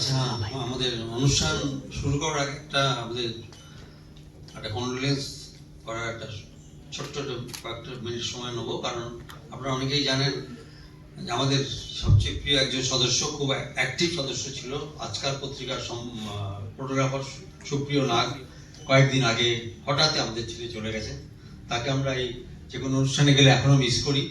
আচ্ছা আমাদের অনুষ্ঠান শুরু করার আগে একটা আমাদের একটা কন্ডোলেন্স করার একটা ছোট্ট কয়েকটা মিনিট সময় নেব। কারণ আপনারা অনেকেই জানেন যে আমাদের সবচেয়ে প্রিয় একজন সদস্য খুব অ্যাক্টিভ সদস্য ছিল। আজকাল পত্রিকার ফটোগ্রাফার সুপ্রিয় নাগ কয়েকদিন আগে হঠাৎ আমাদের ছেড়ে চলে গেছে। তাকে আমরা এই যে কোনো অনুষ্ঠানে গেলে এখনও মিস করি।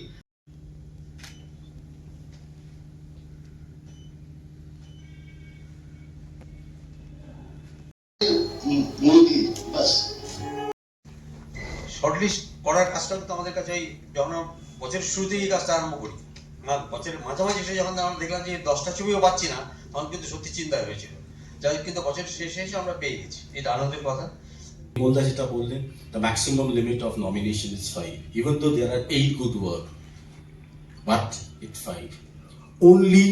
শর্টলিস্ট করার কাজটা তো আমাদের কাছে যখন বছরের শুরুতে এই কাজটা আরম্ভ করি না বছরের মাঝামাঝি এসে যখন আমরা দেখলাম যে দশটা ছবিও পাচ্ছি না, তখন কিন্তু সত্যি চিন্তা হয়েছিল। যাই হোক, কিন্তু বছরের শেষে এসে আমরা পেয়ে গেছি। এটা আনন্দের কথা। বলদা বললেন the maximum limit of nomination is five even though there are eight good work but it five only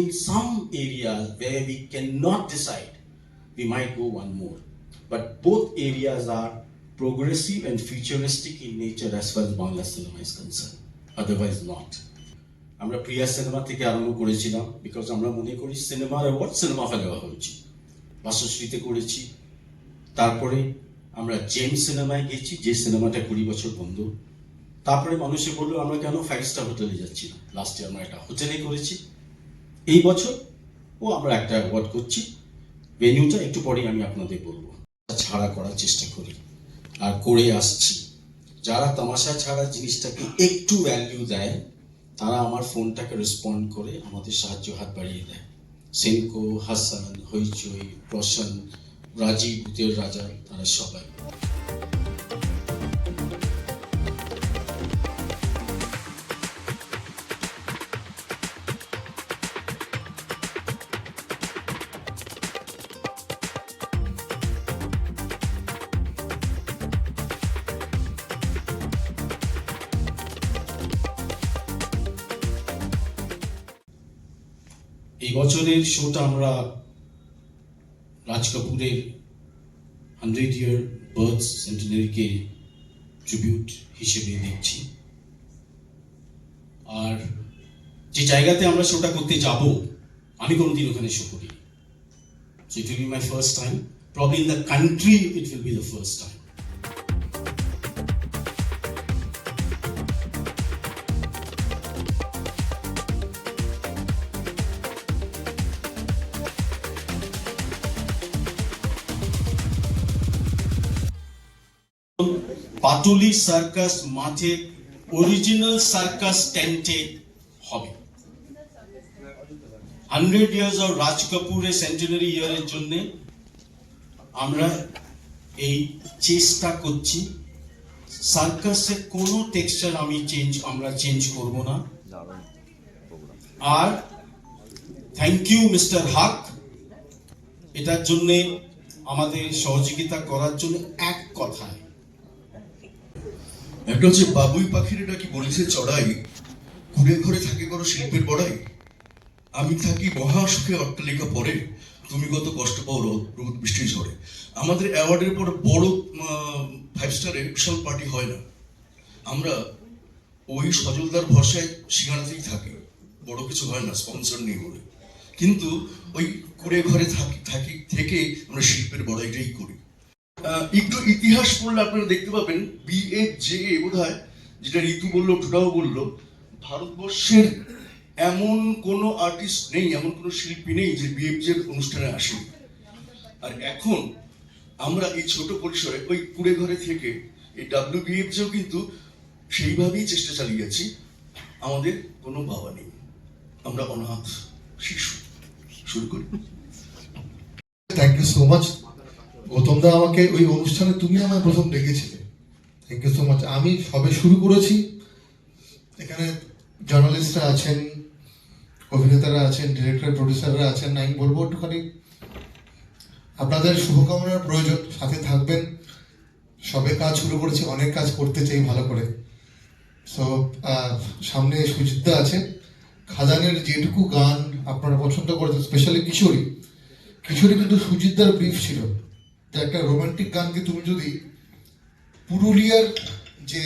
in some area way we not decide we might go one more but both areas are progressive and futuristic in nature as far as Bangla cinema is concerned. Otherwise not. আমরা Priya cinema থেকে আরম্ভ করেছিলাম because আমরা মনে করি সিনেমার award cinema দেওয়া হয়েছে। বাসশ্রীতে করেছি। তারপরে আমরা জেম সিনেমায় গেছি, যে সিনেমাটা কুড়ি বছর বন্ধ। তারপরে মানুষে বলল, আমরা কেন ফাইভ স্টার হোটেলে যাচ্ছি না? লাস্ট ইয়ার আমরা একটা হোটেলে করেছি। এই বছর ও আমরা একটা অ্যাওয়ার্ড করছি। ভেনিউটা একটু পরেই আমি আপনাদের বলব। ছাড়া করার চেষ্টা করি। আর করে আসছি। যারা তামাশা ছাড়া জিনিসটাকে একটু ভ্যালিউ দেয়, তারা আমার ফোনটাকে রেসপন্ড করে আমাদের সাহায্য হাত বাড়িয়ে দেয়। সেনকো, হাসান, হইচই, রোশন, রাজীব রাজা, তারা সবাই। এই বছরের শোটা আমরা রাজ কাপুরের হান্ড্রেড ইয়ার বার্থ সেন্টেনারিকে ট্রিবিউট হিসেবে দেখছি। আর যে জায়গাতে আমরা শোটা করতে যাব, আমি কোনোদিন ওখানে শো করি so it will be my first time probably in the country it will be the first time Patuli circus মাঠে অরিজিনাল সার্কাস টেন্টে হবে। হান্ড্রেড ইয়ার্স অফ রাজ কাপুরের সেঞ্চুরি ইয়ারের জন্য আমরা এই চেষ্টা করছি। সার্কাসের কোনো টেক্সচার আমি চেঞ্জ আমরা চেঞ্জ করব না। আর থ্যাংক ইউ মিস্টার হাক এটার জন্যে আমাদের সহযোগিতা করার জন্য এক কথায়। একটা হচ্ছে বাবুই পাখির নাকি বলেছে চড়াই কুড়ে ঘরে থাকে কোনো শিল্পের বড়াই। আমি থাকি মহা সুখে অট্টালিকা পরে, তুমি কত কষ্ট পাও রোদ বৃষ্টি ঝড়ে। আমাদের অ্যাওয়ার্ডের পর বড় ফাইভ স্টারে বিশাল পার্টি হয় না। আমরা ওই সজলদার ভরসায় সিঙ্গারাতেই থাকি, বড় কিছু হয় না স্পন্সর নেই বলে। কিন্তু ওই কুড়ে ঘরে থাকি থাকি, থেকে আমরা শিল্পের বড়াইটাই করি। একটু ইতিহাস পড়লে আপনারা দেখতে পাবেন বিএফ জে বোধ হয় যেটা ঋতু বলল টোটাও বলল, ভারতবর্ষের এমন কোনো আর্টিস্ট নেই, এমন কোনো শিল্পী নেই যে বিএফ জের অনুষ্ঠানে আসেনি। আর এখন আমরা এই ছোট পরিসরে, ওই কুড়ে ঘরে থেকে এই ডাব্লিউ বিএফ জেও কিন্তু সেইভাবেই চেষ্টা চালিয়ে যাচ্ছি। আমাদের কোনো বাবা নেই। আমরা অনাথ শিশু। শুরু করি। Thank you so much Gautam da আমাকে ওই অনুষ্ঠানে তুমি আমায় প্রথম ডেকেছিলে। থ্যাংক ইউ সো মাচ আমি সবে শুরু করেছি। এখানে জার্নালিস্টরা আছেন, অভিনেতারা আছেন ডিরেক্টর প্রডিউসাররা আছেন, আমি বলব একটুখানি। আপনাদের শুভকামনার প্রয়োজন, সাথে থাকবেন। সবে কাজ শুরু করেছি, অনেক কাজ করতে চাই ভালো করে। সো সামনে সুজিতদা আছে। খাদানের যেটুকু গান আপনারা পছন্দ করেছেন স্পেশালি কিশোরী। কিশোরী কিন্তু সুজিতদার ব্রিফ ছিল। যে একটা রোমান্টিক গানকে তুমি যদি পুরুলিয়ার যে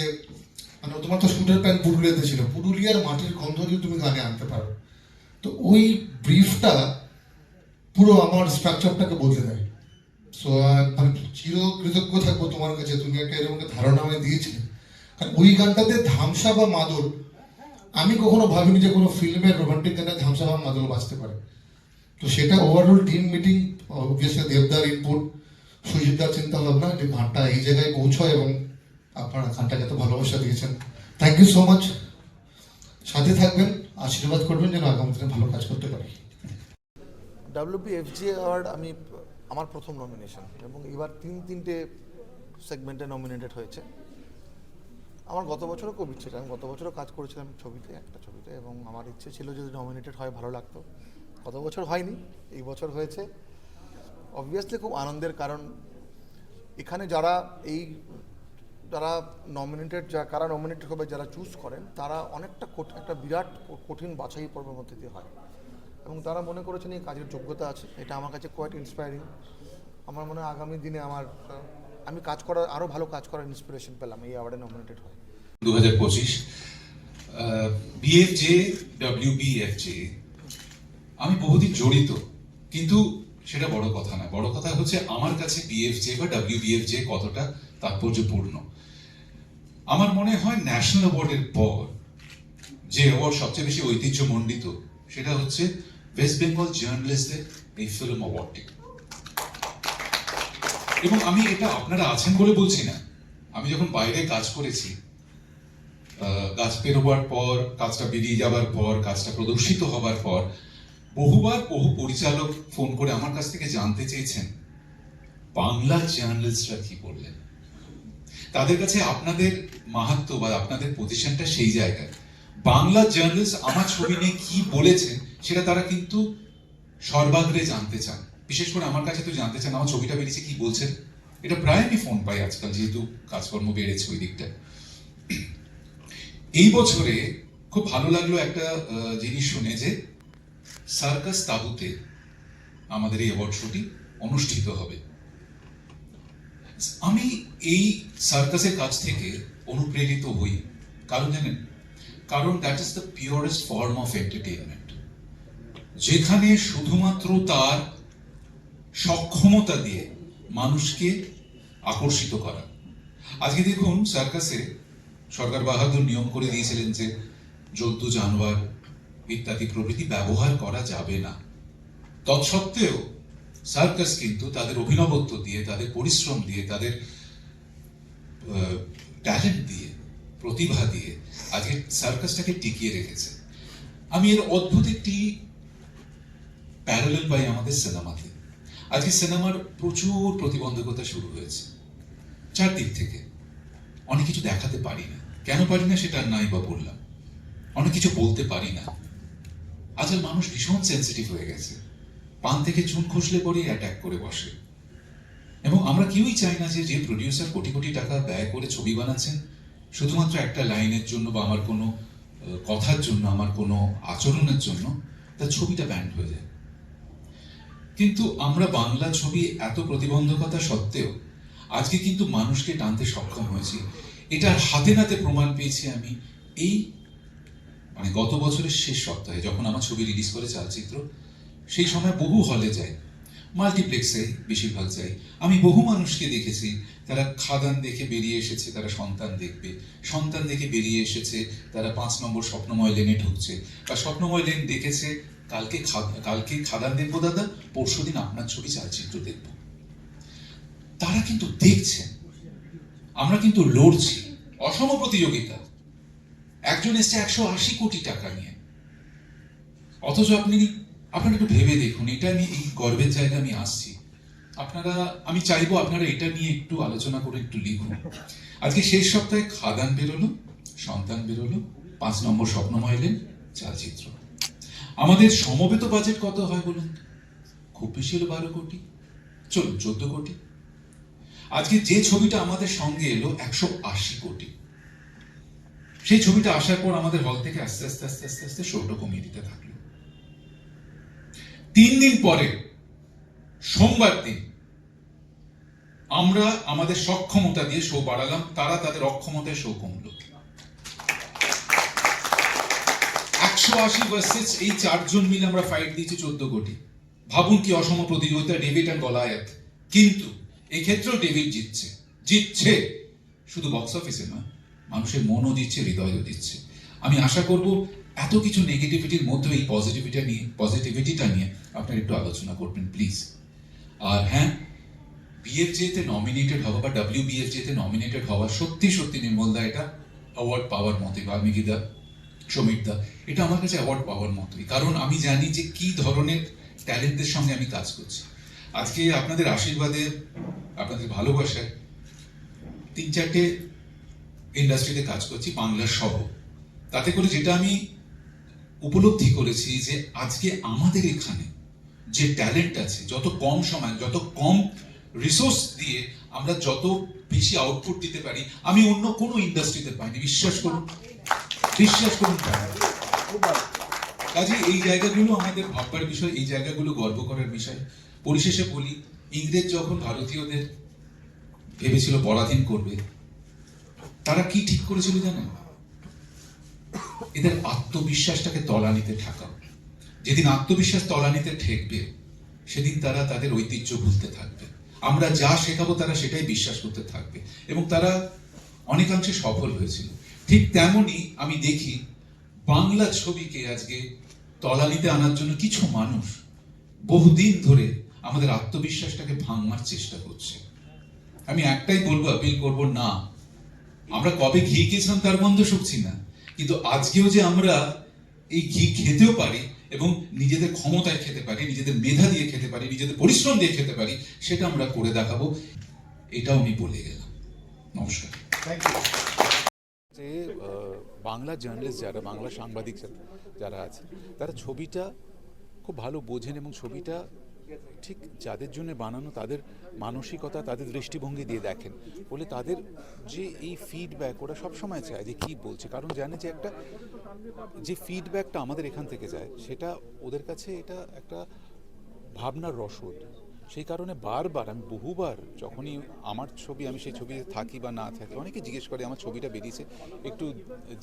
মানে তোমার তো শুটের প্যান্ট পুরুলিয়াতে ছিল, পুরুলিয়ার মাটির গন্ধ যদি তুমি গানে আনতে পারো। তো ওই ব্রিফটা পুরো আমার স্ট্রাকচারটাকে বদলে দেয়। সো মানে চির কৃতজ্ঞ থাকব তোমার কাছে, তুমি একটা এরকম একটা ধারণা আমায় দিয়েছিলে। কারণ ওই গানটাতে ধামসা বা মাদল আমি কখনো ভাবিনি যে কোনো ফিল্মের রোমান্টিক গানে ধামসা বা মাদল বাঁচতে পারে। তো সেটা ওভারঅল টিম মিটিং অবভিয়াসলি দেবদার ইনপুট সুজিতদার চিন্তা ভাবনা যে গানটা এই জায়গায় পৌঁছয় এবং আপনারা গানটাকে এত ভালোবাসা দিয়েছেন। থ্যাংক ইউ সো মাচ সাথে থাকবেন, আশীর্বাদ করবেন যেন আগামী দিনে ভালো কাজ করতে পারি। ডাব্লিউপিএফজি অ্যাওয়ার্ড আমি আমার প্রথম নমিনেশন এবং এবার তিন তিনটে সেগমেন্টে নমিনেটেড হয়েছে। আমার গত বছরও খুব ইচ্ছে আমি গত বছরও কাজ করেছিলাম ছবিতে, একটা ছবিতে, এবং আমার ইচ্ছে ছিল যদি নমিনেটেড হয়, ভালো লাগতো। গত বছর হয়নি, এই বছর হয়েছে। অবভিয়াসলি খুব আনন্দের কারণ এখানে যারা এই, যারা নমিনেটেড যা, কারা নমিনেটেড হবে, যারা চুজ করেন, তারা অনেকটা একটা বিরাট কঠিন বাছাই পর্বের মধ্যে দিয়ে হয়। এবং তারা মনে করেছেন এই কাজের যোগ্যতা আছে। এটা আমার কাছে কোয়াইট ইন্সপায়ারিং আমার মনে হয় আগামী দিনে আমার, আমি কাজ করার আরও ভালো কাজ করার ইন্সপিরেশন পেলাম এই অ্যাওয়ার্ডে নমিনেটেড হয়। দু হাজার পঁচিশ বিএফজে ডাব্লিউবিএফজে আমি বহুদিন জড়িত, কিন্তু সেটা বড় কথা না বড় কথা হচ্ছে আমার কাছে বিএফজে বা ডাব্লিউবিএফজে কতটা তাৎপর্যপূর্ণ। আমার মনে হয় ন্যাশনাল অ্যাওয়ার্ডের পর যে অ্যাওয়ার্ড সবচেয়ে বেশি ঐতিহ্যমণ্ডিত, সেটা হচ্ছে ওয়েস্ট বেঙ্গল জার্নালিস্টদের এই ফিল্ম অ্যাওয়ার্ডটি এবং আমি এটা আপনারা আছেন বলে বলছি না। আমি যখন বাইরে কাজ করেছি কাজ পেরোবার পর, কাজটা বেরিয়ে যাবার পর, কাজটা প্রদর্শিত হবার পর বহুবার বহু পরিচালক ফোন করে আমার কাছ থেকে জানতে চেয়েছেন, বাংলা জার্নালিস্টরা কি বললেন? তাদের কাছে আপনাদের মাহাত্ম বা আপনাদের পজিশনটা সেই জায়গায়। বাংলা জার্নালিস্ট আমার ছবি নিয়ে কি বলেছেন, সেটা তারা কিন্তু সর্বাগ্রে জানতে চান। বিশেষ করে আমার কাছে তো জানতে চান, আমার ছবিটা বেরিয়েছে, কি বলছেন? এটা প্রায় আমি ফোন পাই আজকাল, যেহেতু কাজকর্ম বেড়েছে ওই দিকটা। এই বছরে খুব ভালো লাগল একটা জিনিস শুনে যে সার্কাস তাবুতে আমাদের এই অ্যাওয়ার্ড শোটি অনুষ্ঠিত হবে। আমি এই সার্কাসের কাছ থেকে অনুপ্রেরিত হই। কারণ জানেন? কারণ that is the purest form of entertainment যেখানে শুধুমাত্র তার সক্ষমতা দিয়ে মানুষকে আকর্ষিত করা। আজকে দেখুন সার্কাসে সরকার বাহাদুর নিয়ম করে দিয়েছিলেন যে জন্তু জানোয়ার ইত্যাদি প্রভৃতি ব্যবহার করা যাবে না। তৎসত্ত্বেও সার্কাস কিন্তু তাদের অভিনবত্ব দিয়ে, তাদের পরিশ্রম দিয়ে, তাদের ট্যালেন্ট দিয়ে, প্রতিভা দিয়ে আজকে সার্কাসটাকে টিকিয়ে রেখেছে। আমি এর অদ্ভুত একটি প্যারালেল পাই আমাদের সিনেমাতে। আজকে সিনেমার প্রচুর প্রতিবন্ধকতা শুরু হয়েছে। চারদিক থেকে। অনেক কিছু দেখাতে পারি না। কেন পারি না সেটা নাই বা বললাম। অনেক কিছু বলতে পারি না। আজকাল মানুষ ভীষণ সেন্সিটিভ হয়ে গেছে। পান থেকে চুন খসলে পরেই অ্যাটাক করে বসে। এবং আমরা কেউই চাই না যে যে প্রডিউসার কোটি কোটি টাকা ব্যয় করে ছবি বানাচ্ছেন, শুধুমাত্র একটা লাইনের জন্য বা আমার কোনো কথার জন্য, আমার কোনো আচরণের জন্য তার ছবিটা ব্যান্ড হয়ে যায়। কিন্তু আমরা বাংলা ছবি এত প্রতিবন্ধকতা সত্ত্বেও, আজকে কিন্তু মানুষকে টানতে সক্ষম হয়েছি। এটার হাতে নাতে প্রমাণ পেয়েছি আমি, এই মানে গত বছরের শেষ সপ্তাহে যখন আমার ছবি রিলিজ করে চালচিত্র, সেই সময় বহু হলে যাই মাল্টিপ্লেক্সে বেশিরভাগ যাই। আমি বহু মানুষকে দেখেছি, তারা খাদান দেখে বেরিয়ে এসেছে, তারা সন্তান দেখবে। সন্তান দেখে বেরিয়ে এসেছে, তারা পাঁচ নম্বর স্বপ্নময় লেনে ঢুকছে। বা স্বপ্নময় লেন দেখেছে, কালকে কালকে খাদান দেখব দাদা পরশুদিন আপনার ছবি চালচিত্র দেখব। তারা কিন্তু দেখছেন আমরা কিন্তু লড়ছি। অসম প্রতিযোগিতা। একজন এসছে একশো আশি কোটি টাকা নিয়ে। অথচ আপনি, আপনারা একটু ভেবে দেখুন, এটা আমি এই গর্বের জায়গা আমি আসছি। আপনারা, আমি চাইব আপনারা এটা নিয়ে একটু আলোচনা করে একটু লিখুন। আজকে শেষ সপ্তাহে খাদান বেরোলো, সন্তান বেরোলো, পাঁচ নম্বর স্বপ্নময় এলেন চালচিত্র। আমাদের সমবেত বাজেট কত হয় বলুন? খুব বেশি হলো বারো কোটি, চলুন, চোদ্দ কোটি। আজকে যে ছবিটা আমাদের সঙ্গে এলো, একশো আশি কোটি। সেই ছবিটা আসার পর আমাদের হল থেকে আস্তে আস্তে আস্তে আস্তে আস্তে শোটা কমিয়ে দিতে থাকল। তিন দিন পরে, সোমবার দিন, আমরা আমাদের সক্ষমতা দিয়ে শো বাড়ালাম, তারা তাদের অক্ষমতায় শো কমলো। একশো আশি ভার্সেস এই চারজন মিলে আমরা ফাইট দিয়েছি চোদ্দ কোটি। ভাবুন কি অসম প্রতিযোগিতা ডেভিড অ্যান্ড গলায়াত। কিন্তু এক্ষেত্রেও ডেভিড জিতছে। জিতছে শুধু বক্স অফিসে নয়। মানুষের মনও দিচ্ছে, হৃদয়ও দিচ্ছে। আমি আশা করব এত কিছু নেগেটিভিটির মধ্যে এই পজিটিভিটা নিয়ে পজিটিভিটিটা নিয়ে আপনারা একটু আলোচনা করবেন প্লিজ আর হ্যাঁ বিএফজেতে নমিনেটেড হওয়া বা ডাব্লিউ বিএফজেতে নমিনেটেড হওয়া সত্যি সত্যি নির্মলদা এটা অ্যাওয়ার্ড পাওয়ার মতোই বাল্মীকিদা সমীরদা এটা আমার কাছে অ্যাওয়ার্ড পাওয়ার মতোই। কারণ আমি জানি যে কি ধরনের ট্যালেন্টের সঙ্গে আমি কাজ করছি। আজকে আপনাদের আশীর্বাদে, আপনাদের ভালোবাসায় তিন চারটে ইন্ডাস্ট্রিতে কাজ করছি, বাংলার সহ তাতে করে যেটা আমি উপলব্ধি করেছি যে আজকে আমাদের এখানে যে ট্যালেন্ট আছে, যত কম সময়, যত কম রিসোর্স দিয়ে আমরা যত বেশি আউটপুট দিতে পারি, আমি অন্য কোনো ইন্ডাস্ট্রিতে পাইনি। বিশ্বাস করুন বিশ্বাস করুন। কাজে এই জায়গাগুলো আমাদের ভাববার বিষয়, এই জায়গাগুলো গর্ব করার বিষয়। পরিশেষে বলি, ইংরেজ যখন ভারতীয়দের ভেবেছিল পরাধীন করবে তারা কি ঠিক করেছিল জানেন? এদের আত্মবিশ্বাসটাকে তলানিতে ঠেকাও। যেদিন আত্মবিশ্বাস তলানিতে ঠেকবে, সেদিন তারা তাদের ঐতিহ্য ভুলতে থাকবে। আমরা যা শেখাবো তারা সেটাই বিশ্বাস করতে থাকবে। এবং তারা অনেকাংশে সফল হয়েছিল। ঠিক তেমনি আমি দেখি বাংলা ছবিকে আজকে তলানিতে আনার জন্য কিছু মানুষ বহুদিন ধরে আমাদের আত্মবিশ্বাসটাকে ভাঙবার চেষ্টা করছে। আমি একটাই বলব আপিল করব না। আমরা কবে ঘি খেয়েছিলাম তার গন্ধ শুকছি না। কিন্তু আজকেও যে আমরা এই ঘি খেতেও পারি এবং নিজেদের ক্ষমতায় খেতে পারি নিজেদের মেধা দিয়ে খেতে পারি নিজেদের পরিশ্রম দিয়ে খেতে পারি সেটা আমরা করে দেখাবো। এটাও আমি বলে গেলাম। নমস্কার। যে বাংলা জার্নালিস্ট যারা বাংলা সাংবাদিক যারা- যারা আছে তারা ছবিটা খুব ভালো বোঝেন এবং ছবিটা ঠিক যাদের জন্য বানানো, তাদের মানসিকতা, তাদের দৃষ্টিভঙ্গি দিয়ে দেখেন। বলে তাদের যে এই ফিডব্যাক ওরা সবসময় চায় যে কী বলছে। কারণ জানে যে একটা, যে ফিডব্যাকটা আমাদের এখান থেকে যায়, সেটা ওদের কাছে এটা একটা ভাবনার রসদ। সেই কারণে বারবার আমি বহুবার যখনই আমার ছবি, আমি সেই ছবিতে থাকি বা না থাকি, অনেকে জিজ্ঞেস করে আমার ছবিটা বেরিয়েছে, একটু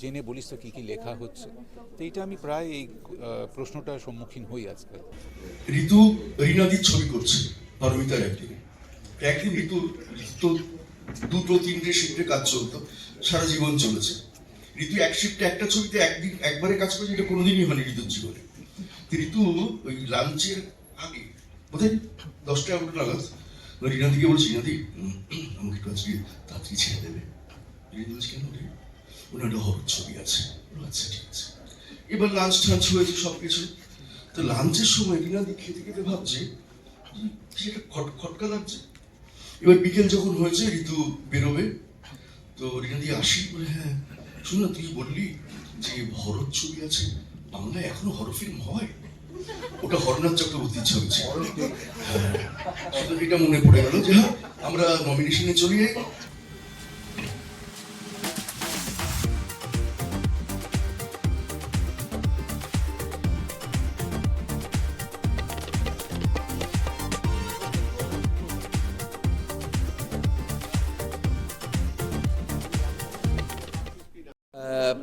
জেনে বলিস তো কী কী লেখা হচ্ছে। তো এইটা আমি প্রায় এই প্রশ্নটার সম্মুখীন হই আজকাল। ঋতু রিনাদির ছবি করছে পারমিতার একদিন একদিন ঋতু দুটো, তিনটে শিফটে কাজ চলতো, সারা জীবন চলেছে। ঋতু এক শিফটে একটা ছবিতে একদিন, একবারে কাজ করেছে, এটা কোনোদিনই হয়নি ঋতুর জীবনে। ঋতু ওই লাঞ্চের আগে বোধহয় দশটা এগারোটা নাগাদ ওই রিনাদিকে বলছি রিনাদি আমাকে একটু আজকে তাড়াতাড়ি ছেড়ে দেবে। রিনাদি বলছে কেন রে? ওনার হরর ছবি আছে। আচ্ছা ঠিক আছে। এবার লাঞ্চ টাঞ্চ হয়েছে সব কিছু তো লাঞ্চের সময় রিনাদি খেতে খেতে ভাবছে সেটা খট, খটকা লাগছে। এবার বিকেল যখন হয়েছে, ঋতু বেরোবে। তো রিনাদি আসি, বলে হ্যাঁ শুন না, তুই বললি যে হরর ছবি আছে, বাংলায় এখনও হরর ফিল্ম হয়? ওটা হরনাথ চক্রবর্তীর ছবি ছিল। হ্যাঁ, এটা মনে পড়ে গেল। যে আমরা নমিনেশনে চলে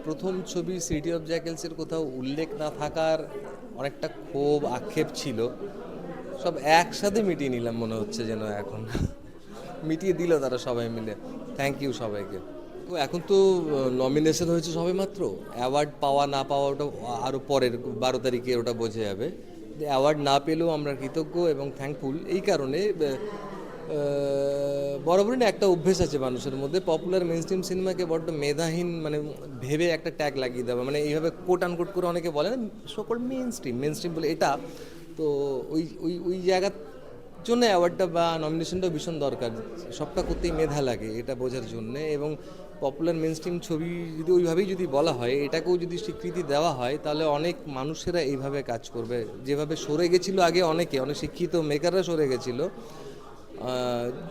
প্রথম ছবি সিটি অফ জ্যাকেলসের কোথাও উল্লেখ না থাকার অনেকটা ক্ষোভ, আক্ষেপ ছিল। সব একসাথে মিটিয়ে নিলাম মনে হচ্ছে যেন এখন। মিটিয়ে দিল তারা সবাই মিলে। থ্যাংক ইউ সবাইকে। তো এখন তো নমিনেশন হয়েছে সবাই মাত্র অ্যাওয়ার্ড পাওয়া না পাওয়া ওটা আরও পরের, বারো তারিখে ওটা বোঝা যাবে। অ্যাওয়ার্ড না পেলেও আমরা কৃতজ্ঞ এবং থ্যাঙ্কফুল এই কারণে বরাবরই না, একটা অভ্যেস আছে মানুষের মধ্যে। পপুলার মেন স্ট্রিম সিনেমাকে বড্ড মেধাহীন মানে ভেবে একটা ট্যাগ লাগিয়ে দেওয়া। মানে এইভাবে কোট আনকোট করে অনেকে বলে না সকল মেন স্ট্রিম মেন স্ট্রিম বলে এটা। তো ওই ওই ওই জায়গার জন্য অ্যাওয়ার্ডটা বা নমিনেশনটা ভীষণ দরকার। সবটা করতেই মেধা লাগে এটা বোঝার জন্যে। এবং পপুলার মেন স্ট্রিম ছবি যদি ওইভাবেই যদি বলা হয়, এটাকেও যদি স্বীকৃতি দেওয়া হয়, তাহলে অনেক মানুষেরা এইভাবে কাজ করবে। যেভাবে সরে গেছিল আগে অনেকে, অনেক শিক্ষিত মেকাররা সরে গেছিল।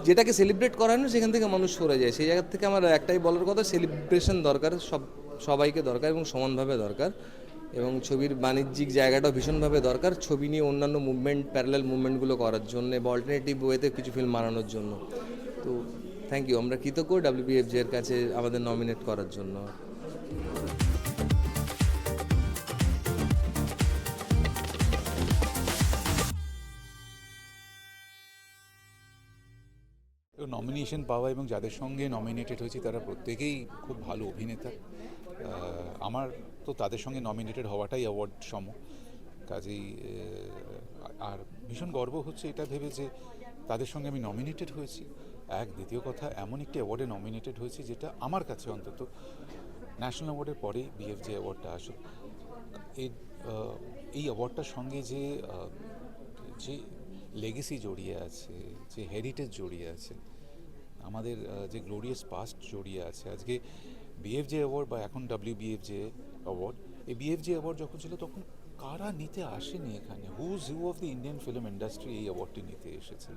যেটাকে সেলিব্রেট করা হয় সেখান থেকে মানুষ সরে যায়। সেই জায়গার থেকে আমার একটাই বলার কথা সেলিব্রেশন দরকার, সব, সবাইকে দরকার এবং সমানভাবে দরকার। এবং ছবির বাণিজ্যিক জায়গাটাও ভীষণভাবে দরকার, ছবি নিয়ে অন্যান্য মুভমেন্ট প্যারালাল মুভমেন্টগুলো করার জন্য বা অল্টারনেটিভ ওয়েতে কিছু ফিল্ম বানানোর জন্য। তো থ্যাংক ইউ আমরা কৃতজ্ঞ ডাব্লিউবিএফজি এর কাছে আমাদের নমিনেট করার জন্য। নমিনেশন পাওয়া এবং যাদের সঙ্গে নমিনেটেড হয়েছি তারা প্রত্যেকেই খুব ভালো অভিনেতা। আমার তো তাদের সঙ্গে নমিনেটেড হওয়াটাই অ্যাওয়ার্ড সম। কাজেই আর ভীষণ গর্ব হচ্ছে এটা ভেবে যে তাদের সঙ্গে আমি নমিনেটেড হয়েছি। এক, দ্বিতীয় কথা, এমন একটি অ্যাওয়ার্ডে নমিনেটেড হয়েছি যেটা আমার কাছে অন্তত ন্যাশনাল অ্যাওয়ার্ডের পরেই বিএফজে অ্যাওয়ার্ডটা আসে। এই এই অ্যাওয়ার্ডটার সঙ্গে যে যে লেগেসি জড়িয়ে আছে, যে হেরিটেজ জড়িয়ে আছে আমাদের যে গ্লোরিয়াস পাস্ট জড়িয়ে আছে, আজকে বিএফজে অ্যাওয়ার্ড বা এখন ডাব্লিউ বিএফজে অ্যাওয়ার্ড এই বিএফজে অ্যাওয়ার্ড যখন ছিল তখন কারা নিতে আসেনি এখানে? Who's who of the Indian film industry এই অ্যাওয়ার্ডটি নিতে এসেছে?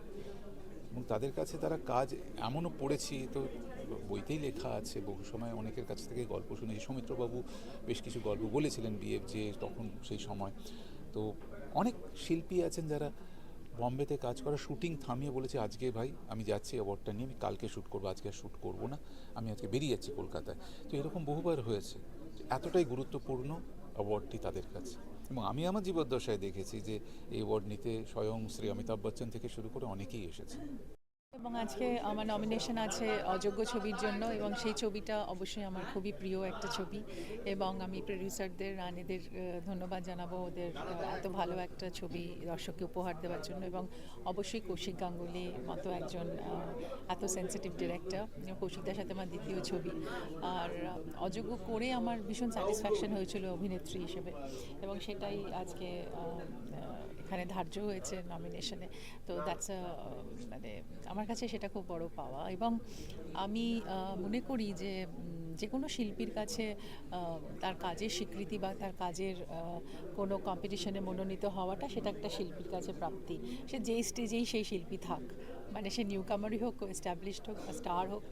এবং তাদের কাছে তারা কাজ এমনও পড়েছি, তো বইতেই লেখা আছে, বহু সময় অনেকের কাছ থেকে গল্প শুনেছি সৌমিত্রবাবু বেশ কিছু গল্প বলেছিলেন বিএফ যে তখন সেই সময়। তো অনেক শিল্পী আছেন যারা বম্বেতে কাজ করা শুটিং থামিয়ে বলেছে, আজকে ভাই আমি যাচ্ছি অ্যাওয়ার্ডটা নিয়ে, আমি কালকে শ্যুট করব, আজকে আর শ্যুট করব না। আমি আজকে বেরিয়ে যাচ্ছি কলকাতায়। তো এরকম বহুবার হয়েছে এতটাই গুরুত্বপূর্ণ অ্যাওয়ার্ডটি তাদের কাছে। এবং আমি আমার জীবদ্দশায় দেখেছি যে এই অ্যাওয়ার্ড নিতে স্বয়ং শ্রী অমিতাভ বচ্চন থেকে শুরু করে অনেকেই এসেছে। এবং আজকে আমার নমিনেশন আছে অযোগ্য ছবির জন্য এবং সেই ছবিটা অবশ্যই আমার খুবই প্রিয় একটা ছবি এবং আমি প্রডিউসারদের রানীদের ধন্যবাদ জানাব ওদের এত ভালো একটা ছবি দর্শককে উপহার দেওয়ার জন্য এবং অবশ্যই কৌশিক গাঙ্গুলি মতো একজন এত সেন্সিটিভ ডিরেক্টর কৌশিকদার সাথে আমার দ্বিতীয় ছবি। আর অযোগ্য করে আমার ভীষণ স্যাটিসফ্যাকশন হয়েছিল অভিনেত্রী হিসেবে এবং সেটাই আজকে এখানে ধার্য হয়েছে নমিনেশনে তো দ্যাটস মানে আমার কাছে সেটা খুব বড় পাওয়া। এবং আমি মনে করি যে যে কোনো শিল্পীর কাছে তার কাজের স্বীকৃতি বা তার কাজের কোনো কম্পিটিশনে মনোনীত হওয়াটা সেটা একটা শিল্পীর কাছে প্রাপ্তি। সে যেই স্টেজেই সেই শিল্পী থাক। মানে সে নিউ কামারই হোক এস্টাবলিশড হোক বা স্টার হোক,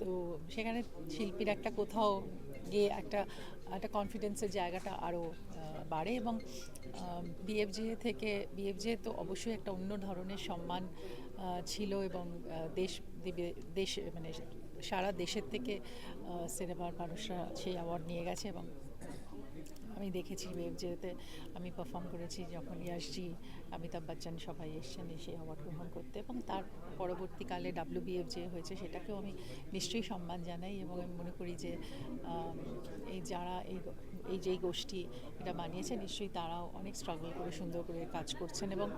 তো সেখানে শিল্পীর একটা কোথাও গিয়ে একটা একটা কনফিডেন্সের জায়গাটা আরও বাড়ে এবং বিএফজে থেকে বিএফজে তো অবশ্যই একটা অন্য ধরনের সম্মান ছিল এবং দেশ দেশ মানে সারা দেশের থেকে সিনেমার মানুষরা সেই অ্যাওয়ার্ড নিয়ে গেছে এবং আমি দেখেছি ওয়েবজেতে আমি পারফর্ম করেছি যখন ইয়াসজি অমিতাভ বচ্চন সবাই এসছেন এসে অ্যাওয়ার্ড গ্রহণ করতে এবং তার পরবর্তীকালে ডাব্লিউবিএফ যে হয়েছে সেটাকেও আমি নিশ্চয়ই সম্মান জানাই এবং আমি মনে করি যে এই যারা এই এই যেই গোষ্ঠী এটা বানিয়েছে নিশ্চয়ই তারাও অনেক স্ট্রাগল করে, সুন্দর করে কাজ করছেন এবং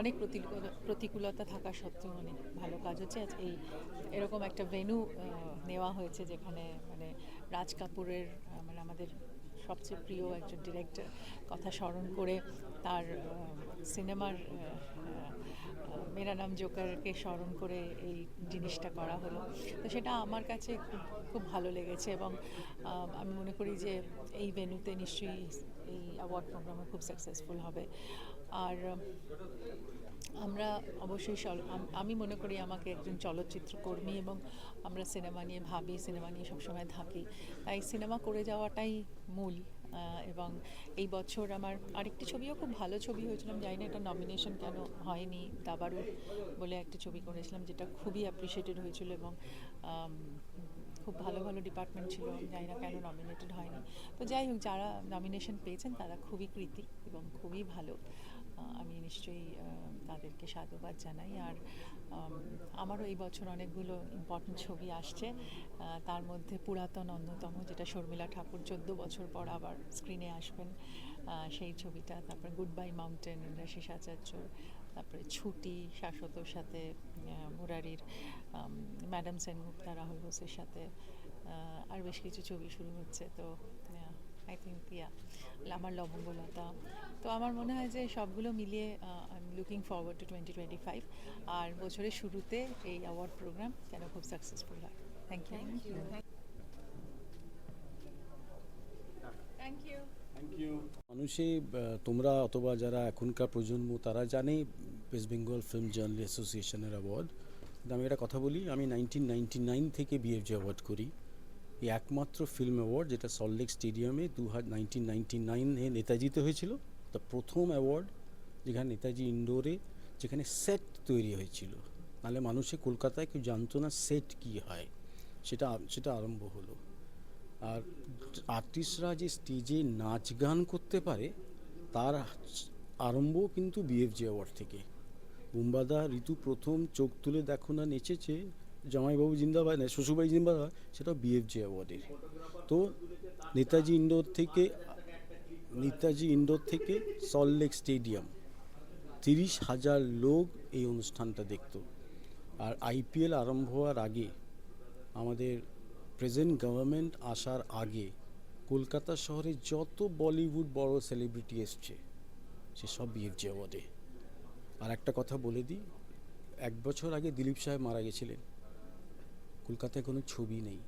অনেক প্রতিকূলতা থাকা সত্ত্বেও অনেক ভালো কাজ হচ্ছে। এই এরকম একটা ভেনু নেওয়া হয়েছে যেখানে মানে রাজ কাপুরের মানে আমাদের সবচেয়ে প্রিয় একজন ডিরেক্টর কথা স্মরণ করে তার সিনেমার মেরা নাম জোকারকে স্মরণ করে এই জিনিসটা করা হলো। তো সেটা আমার কাছে খুব খুব ভালো লেগেছে এবং আমি মনে করি যে এই ভেন্যুতে নিশ্চয়ই এই অ্যাওয়ার্ড প্রোগ্রামে খুব সাকসেসফুল হবে। আর আমরা অবশ্যই আমি মনে করি আমাকে একজন চলচ্চিত্র কর্মী এবং আমরা সিনেমা নিয়ে ভাবি, সিনেমা নিয়ে সবসময় থাকি। তাই সিনেমা করে যাওয়াটাই মূল এবং এই বছর আমার আরেকটি ছবিও খুব ভালো ছবি হয়েছিল, আমি জানি না এটা নমিনেশন কেন হয়নি দাবারু বলে একটা ছবি করেছিলাম যেটা খুবই অ্যাপ্রিসিয়েটেড হয়েছিল এবং খুব ভালো ভালো ডিপার্টমেন্ট ছিল জানি না কেন নমিনেটেড হয়নি। তো যাই হোক, যারা নমিনেশন পেয়েছেন তারা খুবই কৃতি এবং খুবই ভালো। আমি নিশ্চয়ই তাদেরকে সাধুবাদ জানাই। আর আমারও এই বছর অনেকগুলো ইম্পর্টেন্ট ছবি আসছে। তার মধ্যে পুরাতন অন্যতম, যেটা শর্মিলা ঠাকুর চোদ্দ বছর পর আবার স্ক্রিনে আসবেন। সেই ছবিটা, তারপরে good bye mountain Indrashis Acharya, তারপরে ছুটি, শাশ্বতর সাথে মুরারির ম্যাডাম সেনগুপ্তা রাহুল বোসের সাথে আর বেশ কিছু ছবি শুরু হচ্ছে। তো আই থিঙ্ক ইয়া আমার লবঙ্গলতা। তো আমার মনে হয় যে সবগুলো মিলিয়ে looking forward to twenty twenty five আর বছরের শুরুতে এই অ্যাওয়ার্ড প্রোগ্রাম যেন খুব সাকসেসফুল হয়। থ্যাংক ইউ থ্যাংক ইউ মানুষে তোমরা অথবা যারা এখনকার প্রজন্ম তারা জানে ওয়েস্ট বেঙ্গল ফিল্ম জার্নাল অ্যাসোসিয়েশনের অ্যাওয়ার্ড কিন্তু আমি একটা কথা বলি আমি নাইনটিন নাইনটি নাইন থেকে বিএফজি অ্যাওয়ার্ড করি। এই একমাত্র ফিল্ম অ্যাওয়ার্ড যেটা সল্টলেক স্টেডিয়ামে দু হাজার নাইনটিন নাইনটি নাইনে নেতাজিতে হয়েছিল তা প্রথম অ্যাওয়ার্ড যেখানে নেতাজি ইন্ডোরে যেখানে সেট তৈরি হয়েছিল। নাহলে মানুষে কলকাতায় কেউ জানতো না সেট কী হয়। সেটা সেটা আরম্ভ হলো। আর আর্টিস্টরা যে স্টেজে নাচ গান করতে পারে, তার আরম্ভ কিন্তু বিএফজি অ্যাওয়ার্ড থেকে। বুম্বাদা ঋতু প্রথম চোখ তুলে দেখো না নেচেছে, জামাইবাবু জিন্দাবাদ, না, শ্বশুরবাড়ি জিন্দাবাদ, সেটাও বিএফজি অ্যাওয়ার্ডের তো নেতাজি ইন্ডোর থেকে, নেতাজি ইন্ডোর থেকে সল্টলেক স্টেডিয়াম তিরিশ হাজার লোক এই অনুষ্ঠানটা দেখত। আর আইপিএল আরম্ভ হওয়ার আগে, আমাদের প্রেজেন্ট গভর্নমেন্ট আসার আগে কলকাতা শহরে যত বলিউড বড় সেলিব্রিটি এসছে, সে সব বিএফজি অ্যাওয়ার্ডে আর একটা কথা বলে দিই, এক বছর আগে দিলীপ সাহেব মারা গেছিলেন। কলকাতায় কোনো ছবি নেই।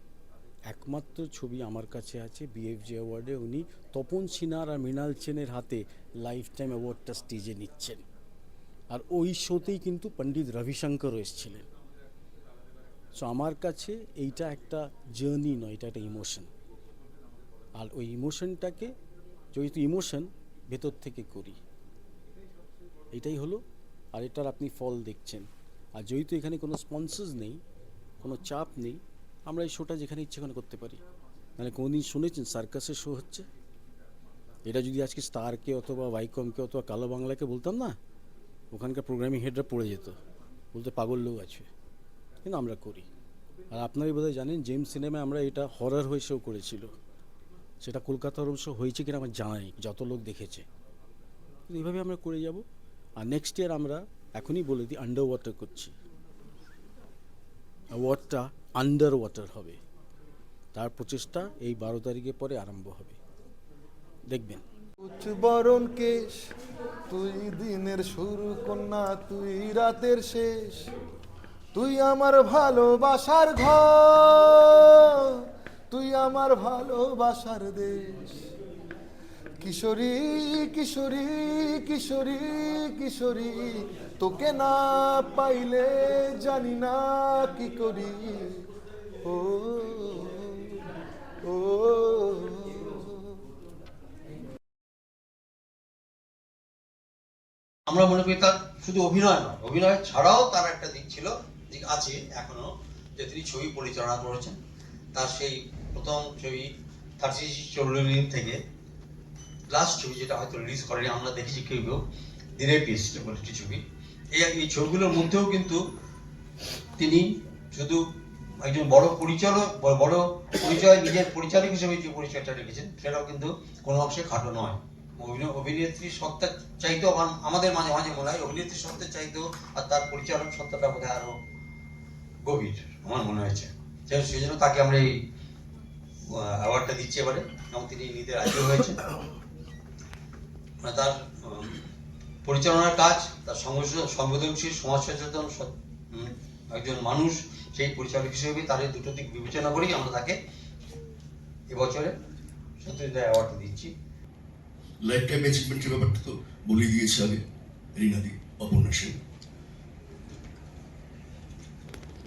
একমাত্র ছবি আমার কাছে আছে বিএফজি অ্যাওয়ার্ডে উনি তপন সিনহার আর মৃণাল সেনের হাতে লাইফ টাইম অ্যাওয়ার্ডটা স্টেজে নিচ্ছেন। আর ওই শোতেই কিন্তু পণ্ডিত রবিশঙ্করও এসেছিলেন। সো আমার কাছে এইটা একটা জার্নি নয়, এটা একটা ইমোশন আর ওই ইমোশনটাকে যেহেতু ইমোশন ভেতর থেকে করি। এটাই হলো, আর এটার আপনি ফল দেখছেন। আর যেহেতু এখানে কোনো স্পন্সার্স নেই, কোনো চাপ নেই, আমরা এই শোটা যেখানে ইচ্ছে ওখানে করতে পারি। মানে কোনোদিন শুনেছেন সার্কাসের শো হচ্ছে? এটা যদি আজকে স্টারকে অথবা ভাইকমকে অথবা কালো বাংলাকে বলতাম না ওখানকার প্রোগ্রামিং হেডরা পড়ে যেত। বলতে পাগল লোক আছে। কিন্তু আমরা করি। আর আপনারাই বোধহয় জানেন জেমস সিনেমায় আমরা এটা হরার হয়ে শো করেছিল। সেটা কলকাতার অবশ্য হয়েছে কিনা আমার জানা নেই, যত লোক দেখেছে। এইভাবে আমরা করে যাব। আর নেক্সট ইয়ার আমরা এখনই বলে দিই আন্ডার ওয়াটার করছি। ওয়াটারটা আন্ডার ওয়াটার হবে। তার প্রচেষ্টা এই বারো তারিখের পরে আরম্ভ হবে। দেখবেন। বরণ কেশ, তুই দিনের শুরু কন্যা, তুই রাতের শেষ। তুই আমার ভালোবাসার ঘর, তুই আমার ভালোবাসার দেশ। কিশোরী কিশোরী কিশোরী কিশোরী, তোকে না পাইলে জানি না কি করি। ও ও। আমরা মনে করি তার শুধু অভিনয় নয়, অভিনয় ছাড়াও তার একটা দিক ছিল, দিক আছে এখনও, যে তিনি ছবি পরিচালনা করেছেন। তার সেই প্রথম ছবি, থার্টি চল্লিশ থেকে লাস্ট ছবি যেটা হয়তো রিলিজ করেনি, আমরা দেখেছি কেউ কেউ, দিনের পিস্ট বলে একটি ছবি। এই এই ছবিগুলোর মধ্যেও কিন্তু তিনি শুধু একজন বড় পরিচালক, বড় পরিচয়, নিজের পরিচালক হিসেবে যে পরিচয়টা রেখেছেন, সেটাও কিন্তু কোনো অংশে খাটো নয়। অভিনেত্রী সত্তা চাইতেও আম- আমাদের মাঝে মাঝে মনে হয় অভিনেত্রী সত্তা চাইতেও আর তার পরিচালক সত্তাটা বোধ হয় আরও গভীর, আমার মনে হয়েছে। সেই- জন্য তাকে আমরা এই অ্যাওয়ার্ডটা দিচ্ছি এবারে। এবং তিনি নিতে রাজি হয়েছে মানে তার পরিচালনার কাজ, তার সংবেদনশীল সমাজ সচেতন একজন মানুষ, সেই পরিচালক হিসেবে তাদের দুটো দিক বিবেচনা করেই আমরা তাকে এবছরে সত্যজিৎ অ্যাওয়ার্ডটা দিচ্ছি। লাইফ টাইম অ্যাচিভমেন্টের ব্যাপারটা তো বলে দিয়েছে আগে রিনাদি অপর্ণা সেন।